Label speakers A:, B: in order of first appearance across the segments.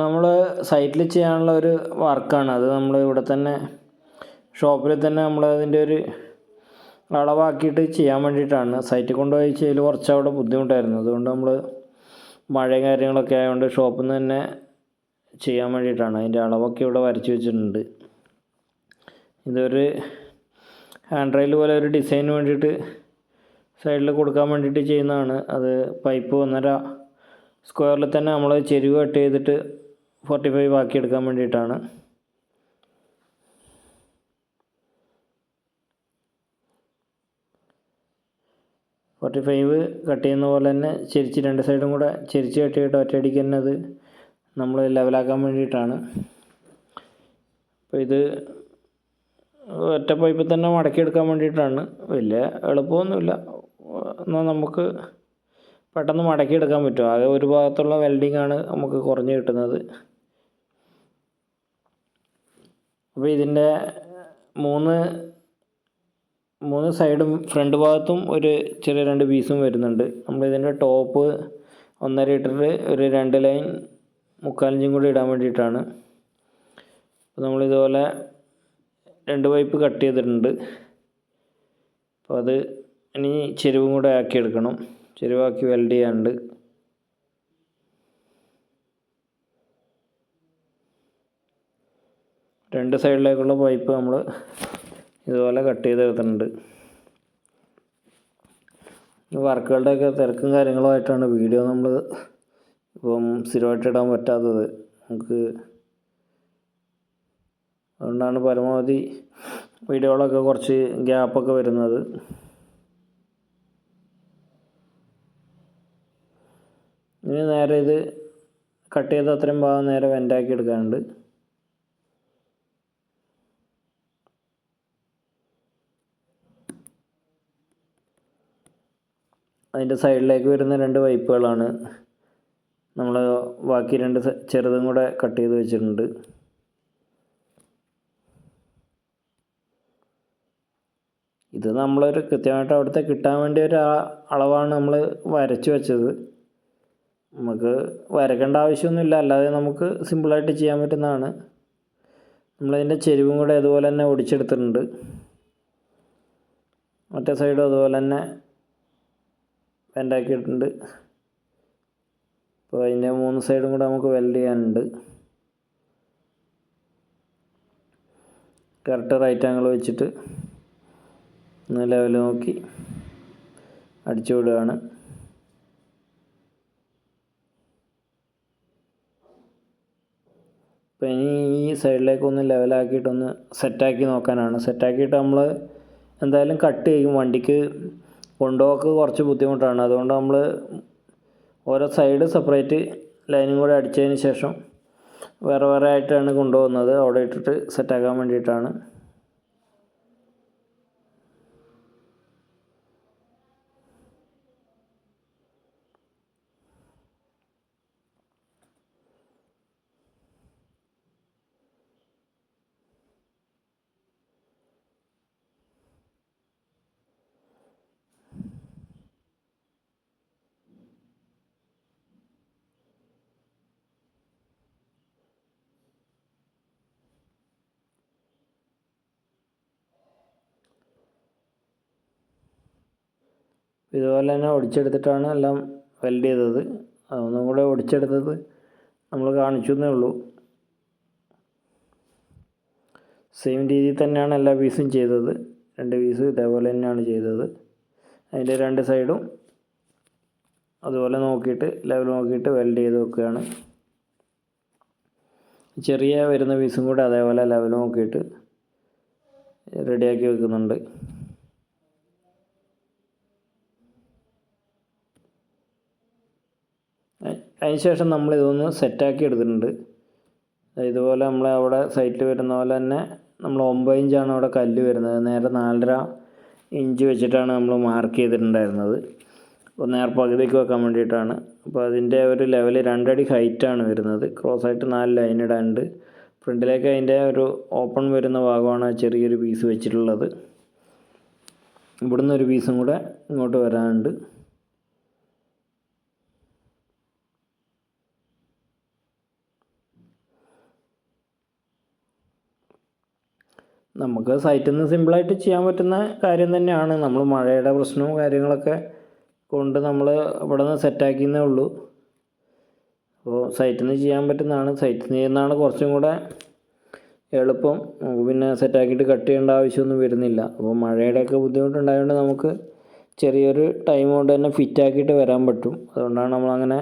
A: നമ്മൾ സൈറ്റിൽ ചെയ്യാനുള്ള ഒരു വർക്കാണ്. അത് നമ്മൾ ഇവിടെ തന്നെ ഷോപ്പിൽ തന്നെ നമ്മൾ അതിന്റെ ഒരു അളവാക്കിയിട്ട് ചെയ്യാൻ വേണ്ടിയിട്ടാണ്. സൈറ്റിൽ കൊണ്ടുപോയി ചെയ്യൽ കുറച്ച് അവിടെ ബുദ്ധിമുട്ടായിരുന്നു. അതുകൊണ്ട് നമ്മൾ മഴയും കാര്യങ്ങളൊക്കെ ആയതുകൊണ്ട് ഷോപ്പിൽ നിന്ന് തന്നെ ചെയ്യാൻ വേണ്ടിയിട്ടാണ്. അതിന്റെ അളവൊക്കെ ഇവിടെ വരച്ച് വെച്ചിട്ടുണ്ട്. ഇതൊരു ഹാൻഡ് റെയിൽ പോലെ ഒരു ഡിസൈന് വേണ്ടിയിട്ട് സൈഡിൽ കൊടുക്കാൻ വേണ്ടിയിട്ട് ചെയ്യുന്നതാണ്. അത് പൈപ്പ് ഒന്നര സ്ക്വയറിൽ തന്നെ നമ്മൾ ചെരുവ് കട്ട് ചെയ്തിട്ട് ഫോർട്ടി ഫൈവ് ആക്കിയെടുക്കാൻ വേണ്ടിയിട്ടാണ്. ഫോർട്ടി ഫൈവ് കട്ട് ചെയ്യുന്ന പോലെ തന്നെ ചെരിച്ച് രണ്ട് സൈഡും കൂടെ ചെരിച്ച് കട്ട് ചെയ്തിട്ട് ഒറ്റയടിക്ക് തന്നെ അത് നമ്മൾ ലെവലാക്കാൻ വേണ്ടിയിട്ടാണ്. അപ്പോൾ ഇത് ഒറ്റ പൈപ്പിൽ തന്നെ മടക്കിയെടുക്കാൻ വേണ്ടിയിട്ടാണ്. വലിയ എളുപ്പമൊന്നുമില്ല. എന്നാൽ നമുക്ക് പെട്ടെന്ന് മടക്കിയെടുക്കാൻ പറ്റും. ആകെ ഒരു ഭാഗത്തുള്ള വെൽഡിംഗ് ആണ് നമുക്ക് കുറഞ്ഞ് കിട്ടുന്നത്. അപ്പോൾ ഇതിന്റെ മൂന്ന് മൂന്ന് സൈഡും ഫ്രണ്ട് ഭാഗത്തും ഒരു ചെറിയ രണ്ട് പീസും വരുന്നുണ്ട്. നമ്മളിതിന്റെ ടോപ്പ് ഒന്നര ഇട്ടിട്ട് ഒരു രണ്ട് ലൈൻ മുക്കാലഞ്ചും കൂടി ഇടാൻ വേണ്ടിയിട്ടാണ്. അപ്പോൾ നമ്മളിതുപോലെ രണ്ട് പൈപ്പ് കട്ട് ചെയ്തിട്ടുണ്ട്. അപ്പോൾ അത് ഇനി ചെരുവും കൂടെ ആക്കി എടുക്കണം ചെരുവാക്കി വെൽഡ് ചെയ്യാനുണ്ട്. രണ്ട് സൈഡിലേക്കുള്ള പൈപ്പ് നമ്മൾ ഇതുപോലെ കട്ട് ചെയ്തെടുത്തിട്ടുണ്ട്. വർക്കുകളുടെയൊക്കെ തിരക്കും കാര്യങ്ങളുമായിട്ടാണ് വീഡിയോ നമ്മൾ ഇപ്പം സ്ഥിരമായിട്ട് ഇടാൻ പറ്റാത്തത്. നമുക്ക് അതുകൊണ്ടാണ് പരമാവധി വീഡിയോകളൊക്കെ കുറച്ച് ഗ്യാപ്പൊക്കെ വരുന്നത്. ഇനി നേരെ ഇത് കട്ട് ചെയ്ത അത്രയും ഭാഗം നേരെ വെന്റാക്കി എടുക്കാനുണ്ട്. അതിന്റെ സൈഡിലേക്ക് വരുന്ന രണ്ട് പൈപ്പുകളാണ്. നമ്മൾ ബാക്കി രണ്ട് ചെറുതും കൂടെ കട്ട് ചെയ്ത് വെച്ചിട്ടുണ്ട്. ഇത് നമ്മളൊരു കൃത്യമായിട്ട് അവിടുത്തെ കിട്ടാൻ വേണ്ടി ഒരു അളവാണ് നമ്മൾ വരച്ചു വെച്ചത്. നമുക്ക് വരക്കേണ്ട ആവശ്യമൊന്നുമില്ല. അല്ലാതെ നമുക്ക് സിമ്പിളായിട്ട് ചെയ്യാൻ പറ്റുന്നതാണ്. നമ്മളതിന്റെ ചെരുവും കൂടെ അതുപോലെ തന്നെ ഒടിച്ചെടുത്തിട്ടുണ്ട്. മറ്റേ സൈഡും അതുപോലെ തന്നെ വെന്റാക്കിയിട്ടുണ്ട് അപ്പോൾ അതിന്റെ മൂന്ന് സൈഡും കൂടെ നമുക്ക് വെൽഡ് ചെയ്യാനുണ്ട്. കറക്റ്റ് റൈറ്റ് ആംഗിൾ വെച്ചിട്ട് ഒന്ന് ലെവൽ നോക്കി അടിച്ചു വിടുകയാണ്. അപ്പോൾ ഇനി ഈ സൈഡിലേക്ക് ഒന്ന് ലെവലാക്കിയിട്ടൊന്ന് സെറ്റാക്കി നോക്കാനാണ്. സെറ്റാക്കിയിട്ട് നമ്മൾ എന്തായാലും കട്ട് ചെയ്യും വണ്ടിക്ക് കൊണ്ടുപോക്ക് കുറച്ച് ബുദ്ധിമുട്ടാണ്. അതുകൊണ്ട് നമ്മൾ ഓരോ സൈഡ് സെപ്പറേറ്റ് ലൈനും കൂടെ അടിച്ചതിന് ശേഷം വേറെ വേറെ ആയിട്ടാണ് കൊണ്ടുപോകുന്നത്. അവിടെ ഇട്ടിട്ട് സെറ്റാക്കാൻ വേണ്ടിയിട്ടാണ്. ഇതുപോലെ തന്നെ ഒടിച്ചെടുത്തിട്ടാണ് എല്ലാം വെൽഡ് ചെയ്തത്. അതൊന്നും കൂടെ ഒടിച്ചെടുത്തത് നമ്മൾ കാണിച്ചു എന്നേ ഉള്ളൂ. സെയിം രീതിയിൽ തന്നെയാണ് എല്ലാ പീസും ചെയ്തത്. രണ്ട് പീസ് ഇതേപോലെ തന്നെയാണ് ചെയ്തത്. അതിന്റെ രണ്ട് സൈഡും അതുപോലെ നോക്കിയിട്ട് ലെവൽ നോക്കിയിട്ട് വെൽഡ് ചെയ്ത് വെക്കുകയാണ്. ചെറിയ വരുന്ന പീസും കൂടെ അതേപോലെ ലെവൽ നോക്കിയിട്ട് റെഡിയാക്കി വെക്കുന്നുണ്ട്. അതിന് ശേഷം നമ്മൾ ഇതൊന്ന് സെറ്റാക്കി എടുത്തിട്ടുണ്ട്. ഇതുപോലെ നമ്മൾ അവിടെ സൈറ്റിൽ വരുന്ന പോലെ തന്നെ നമ്മൾ ഒമ്പത് ഇഞ്ചാണ് അവിടെ കല്ല് വരുന്നത്. നേരെ നാലര ഇഞ്ച് വെച്ചിട്ടാണ് നമ്മൾ മാർക്ക് ചെയ്തിട്ടുണ്ടായിരുന്നത്. അപ്പോൾ നേർ പകുതിക്ക് വെക്കാൻ വേണ്ടിയിട്ടാണ്. അപ്പോൾ അതിന്റെ ഒരു ലെവൽ രണ്ടടി ഹൈറ്റാണ് വരുന്നത്. ക്രോസ് ആയിട്ട് നാല് ലൈൻ ഇടാനുണ്ട്. ഫ്രണ്ടിലേക്ക് അതിന്റെ ഒരു ഓപ്പൺ വരുന്ന ഭാഗമാണ് ചെറിയൊരു പീസ് വെച്ചിട്ടുള്ളത്. ഇവിടുന്ന് ഒരു പീസും കൂടെ ഇങ്ങോട്ട് വരാനുണ്ട്. നമുക്ക് സൈറ്റിൽ നിന്ന് സിമ്പിളായിട്ട് ചെയ്യാൻ പറ്റുന്ന കാര്യം തന്നെയാണ്. നമ്മൾ മഴയുടെ പ്രശ്നവും കാര്യങ്ങളൊക്കെ കൊണ്ട് നമ്മൾ ഇവിടെ നിന്ന് സെറ്റാക്കിയെന്നേ ഉള്ളൂ. അപ്പോൾ സൈറ്റിൽ നിന്ന് ചെയ്യാൻ പറ്റുന്നതാണ്. സൈറ്റിൽ നിന്ന് ചെയ്യുന്നതാണ് കുറച്ചും കൂടെ എളുപ്പം. നമുക്ക് പിന്നെ സെറ്റാക്കിയിട്ട് കട്ട് ചെയ്യേണ്ട ആവശ്യമൊന്നും വരുന്നില്ല. അപ്പോൾ മഴയുടെയൊക്കെ ബുദ്ധിമുട്ടുണ്ടായതുകൊണ്ട് നമുക്ക് ചെറിയൊരു ടൈം കൊണ്ട് തന്നെ ഫിറ്റാക്കിയിട്ട് വരാൻ പറ്റും. അതുകൊണ്ടാണ് നമ്മളങ്ങനെ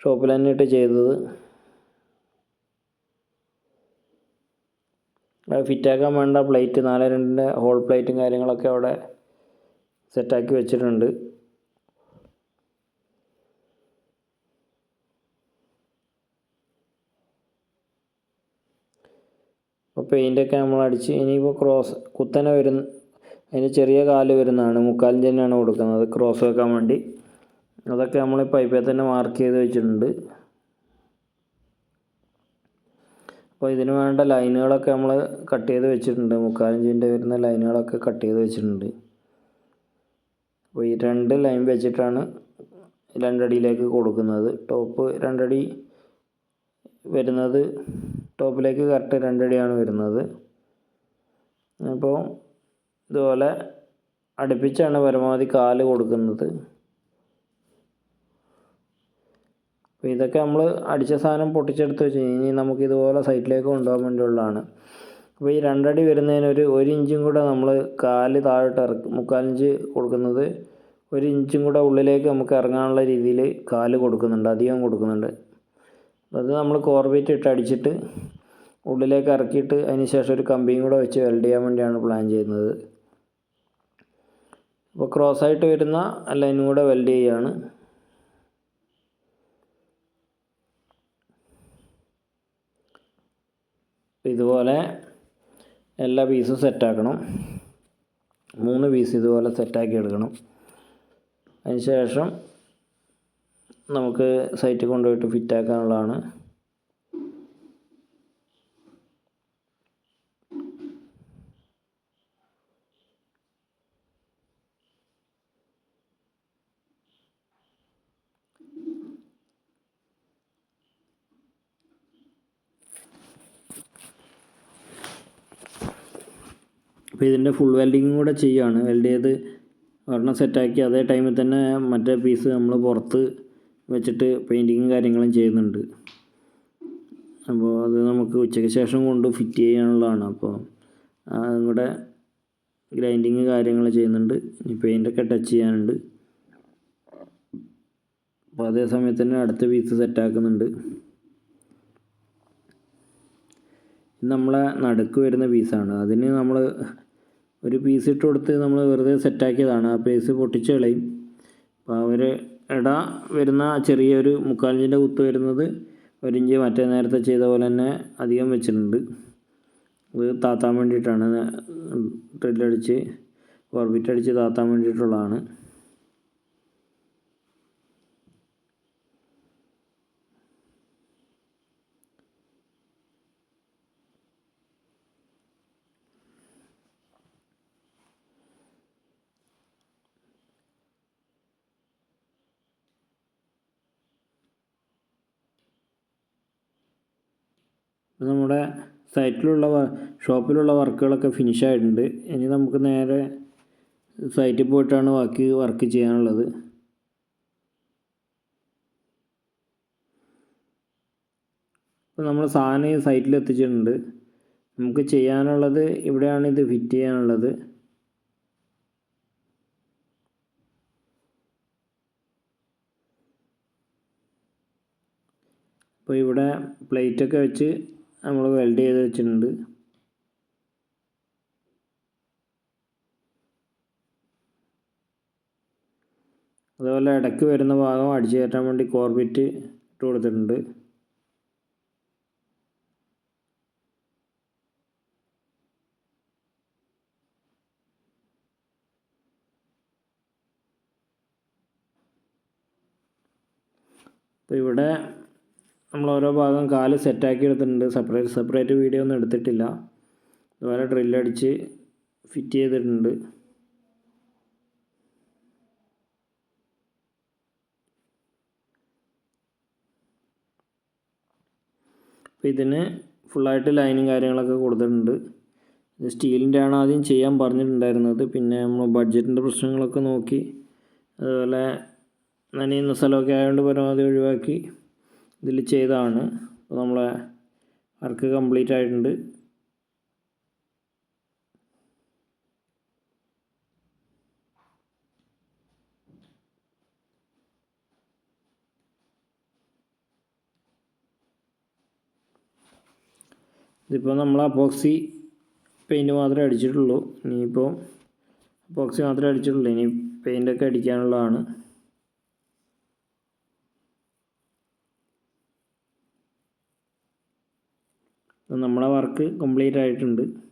A: ഷോപ്പിൽ തന്നെ ഇട്ട് ചെയ്തത്. ഫിറ്റാക്കാൻ വേണ്ട പ്ലേറ്റ് നാല് രണ്ടിന്റെ ഹോൾ പ്ലേറ്റും കാര്യങ്ങളൊക്കെ അവിടെ സെറ്റാക്കി വെച്ചിട്ടുണ്ട്. അപ്പോൾ പെയിന്റൊക്കെ നമ്മൾ അടിച്ച് ഇനിയിപ്പോൾ ക്രോസ് കുത്തനെ വരുന്ന അതിന് ചെറിയ കാൽ വരുന്നതാണ് മുക്കാലിഞ്ച് തന്നെയാണ് കൊടുക്കുന്നത് ക്രോസ് വെക്കാൻ വേണ്ടി. അതൊക്കെ നമ്മൾ പൈപ്പിൽ തന്നെ മാർക്ക് ചെയ്ത് വെച്ചിട്ടുണ്ട്. അപ്പോൾ ഇതിന് വേണ്ട ലൈനുകളൊക്കെ നമ്മൾ കട്ട് ചെയ്ത് വെച്ചിട്ടുണ്ട്. മുക്കാലഞ്ചിന്റെ വരുന്ന ലൈനുകളൊക്കെ കട്ട് ചെയ്ത് വെച്ചിട്ടുണ്ട്. അപ്പോൾ ഈ രണ്ട് ലൈൻ വെച്ചിട്ടാണ് രണ്ടടിയിലേക്ക് കൊടുക്കുന്നത്. ടോപ്പ് രണ്ടടി വരുന്നത് ടോപ്പിലേക്ക് കറക്റ്റ് രണ്ടടിയാണ് വരുന്നത്. അപ്പോൾ ഇതുപോലെ അടുപ്പിച്ചാണ് പരമാവധി കാൽ കൊടുക്കുന്നത്. അപ്പോൾ ഇതൊക്കെ നമ്മൾ അടിച്ച സാധനം പൊട്ടിച്ചെടുത്ത് വെച്ച് ഇനി നമുക്ക് ഇതുപോലെ സൈറ്റിലേക്ക് കൊണ്ടുപോകാൻ വേണ്ടിയുള്ളതാണ് അപ്പോൾ ഈ രണ്ടടി വരുന്നതിന് ഒരു ഇഞ്ചും കൂടെ നമ്മൾ കാൽ താഴോട്ട് ഇറക്കും മുക്കാലിഞ്ച് കൊടുക്കുന്നത്. ഒരു ഇഞ്ചും കൂടെ ഉള്ളിലേക്ക് നമുക്ക് ഇറങ്ങാനുള്ള രീതിയിൽ കാൽ കൊടുക്കുന്നുണ്ട് അധികം കൊടുക്കുന്നുണ്ട്. അത് നമ്മൾ കോർബേറ്റ് ഇട്ട് അടിച്ചിട്ട് ഉള്ളിലേക്ക് ഇറക്കിയിട്ട് അതിന് ശേഷം ഒരു കമ്പിയും കൂടെ വെച്ച് വെൽഡ് ചെയ്യാൻ വേണ്ടിയാണ് പ്ലാൻ ചെയ്യുന്നത്. അപ്പോൾ ക്രോസ് ആയിട്ട് വരുന്ന ലൈനും കൂടെ വെൽഡ് ചെയ്യുകയാണ് ഇതുപോലെ എല്ലാ പീസും സെറ്റാക്കണം മൂന്ന് പീസ് ഇതുപോലെ സെറ്റാക്കി എടുക്കണം. അതിന് ശേഷം നമുക്ക് സൈറ്റിൽ കൊണ്ടുപോയിട്ട് ഫിറ്റാക്കാനുള്ളതാണ് അപ്പോൾ ഇതിന്റെ ഫുൾ വെൽഡിങ്ങും കൂടെ ചെയ്യുകയാണ് വെൽഡ് ചെയ്ത് ഒരെണ്ണം സെറ്റാക്കി അതേ ടൈമിൽ തന്നെ മറ്റേ പീസ് നമ്മൾ പുറത്ത് വെച്ചിട്ട് പെയിന്റിങ്ങും കാര്യങ്ങളും ചെയ്യുന്നുണ്ട്. അപ്പോൾ അത് നമുക്ക് ഉച്ചയ്ക്ക് ശേഷം കൊണ്ട് ഫിറ്റ് ചെയ്യാനുള്ളതാണ്. അപ്പോൾ അതും കൂടെ ഗ്രൈൻഡിങ് കാര്യങ്ങൾ ചെയ്യുന്നുണ്ട്. ഇനി പെയിന്റൊക്കെ ടച്ച് ചെയ്യാനുണ്ട്. അപ്പോൾ അതേ സമയത്ത് തന്നെ അടുത്ത പീസ് സെറ്റാക്കുന്നുണ്ട് നമ്മളെ നടുക്ക് വരുന്ന പീസാണ് അതിന് നമ്മൾ ഒരു പീസ് ഇട്ട് കൊടുത്ത് നമ്മൾ വെറുതെ സെറ്റാക്കിയതാണ് ആ പീസ് പൊട്ടിച്ച് കളയും അപ്പോൾ അവർ ഇട വരുന്ന ചെറിയൊരു മുക്കാലിഞ്ചിന്റെ കുത്ത് വരുന്നത് ഒരിഞ്ച് മറ്റേ നേരത്തെ ചെയ്ത പോലെ തന്നെ അധികം വെച്ചിട്ടുണ്ട്. അത് താത്താൻ വേണ്ടിയിട്ടാണ്. ഡ്രില്ലടിച്ച് ഓർബിറ്റ് അടിച്ച് താത്താൻ വേണ്ടിയിട്ടുള്ളതാണ്. നമ്മുടെ സൈറ്റിലുള്ള ഷോപ്പിലുള്ള വർക്കുകളൊക്കെ ഫിനിഷ് ആയിട്ടുണ്ട്. ഇനി നമുക്ക് നേരെ സൈറ്റിൽ പോയിട്ടാണ് ബാക്കി വർക്ക് ചെയ്യാനുള്ളത്. ഇപ്പോൾ നമ്മൾ സാധനം ഈ സൈറ്റിൽ എത്തിച്ചിട്ടുണ്ട്. നമുക്ക് ചെയ്യാനുള്ളത് ഇവിടെയാണ് ഇത് ഫിറ്റ് ചെയ്യാനുള്ളത്. അപ്പോൾ ഇവിടെ പ്ലേറ്റൊക്കെ വെച്ച് നമ്മൾ വെൽഡ് ചെയ്ത് വെച്ചിട്ടുണ്ട്. അതുപോലെ ഇടയ്ക്ക് വരുന്ന ഭാഗം അടിച്ചു കയറ്റാൻ വേണ്ടി കോർബിറ്റ് ഇട്ട് കൊടുത്തിട്ടുണ്ട്. അപ്പോൾ ഇവിടെ നമ്മൾ ഓരോ ഭാഗം കാൽ സെറ്റാക്കി എടുത്തിട്ടുണ്ട്. സെപ്പറേറ്റ് സെപ്പറേറ്റ് വീഡിയോ ഒന്നും എടുത്തിട്ടില്ല. അതുപോലെ ഡ്രില്ലടിച്ച് ഫിറ്റ് ചെയ്തിട്ടുണ്ട്. അപ്പോൾ ഇതിന് ഫുള്ളായിട്ട് ലൈനും കാര്യങ്ങളൊക്കെ കൊടുത്തിട്ടുണ്ട്. സ്റ്റീലിന്റെ ആണ് ആദ്യം ചെയ്യാൻ പറഞ്ഞിട്ടുണ്ടായിരുന്നത്. പിന്നെ നമ്മൾ ബഡ്ജറ്റിന്റെ പ്രശ്നങ്ങളൊക്കെ നോക്കി അതുപോലെ നനയുന്ന സ്ഥലമൊക്കെ ആയതുകൊണ്ട് പരമാവധി ഒഴിവാക്കി. ഇതിൽ ചെയ്തതാണ്. അപ്പോൾ നമ്മളെ വർക്ക് കംപ്ലീറ്റ് ആയിട്ടുണ്ട്. ഇതിപ്പോൾ നമ്മൾ അപ്പോക്സി പെയിന്റ് മാത്രമേ അടിച്ചിട്ടുള്ളൂ. ഇനിയിപ്പോൾ അപ്പോക്സി മാത്രമേ അടിച്ചിട്ടുള്ളൂ. ഇനി പെയിന്റൊക്കെ അടിക്കാനുള്ളതാണ്. നമ്മളെ വർക്ക് കംപ്ലീറ്റ് ആയിട്ടുണ്ട്.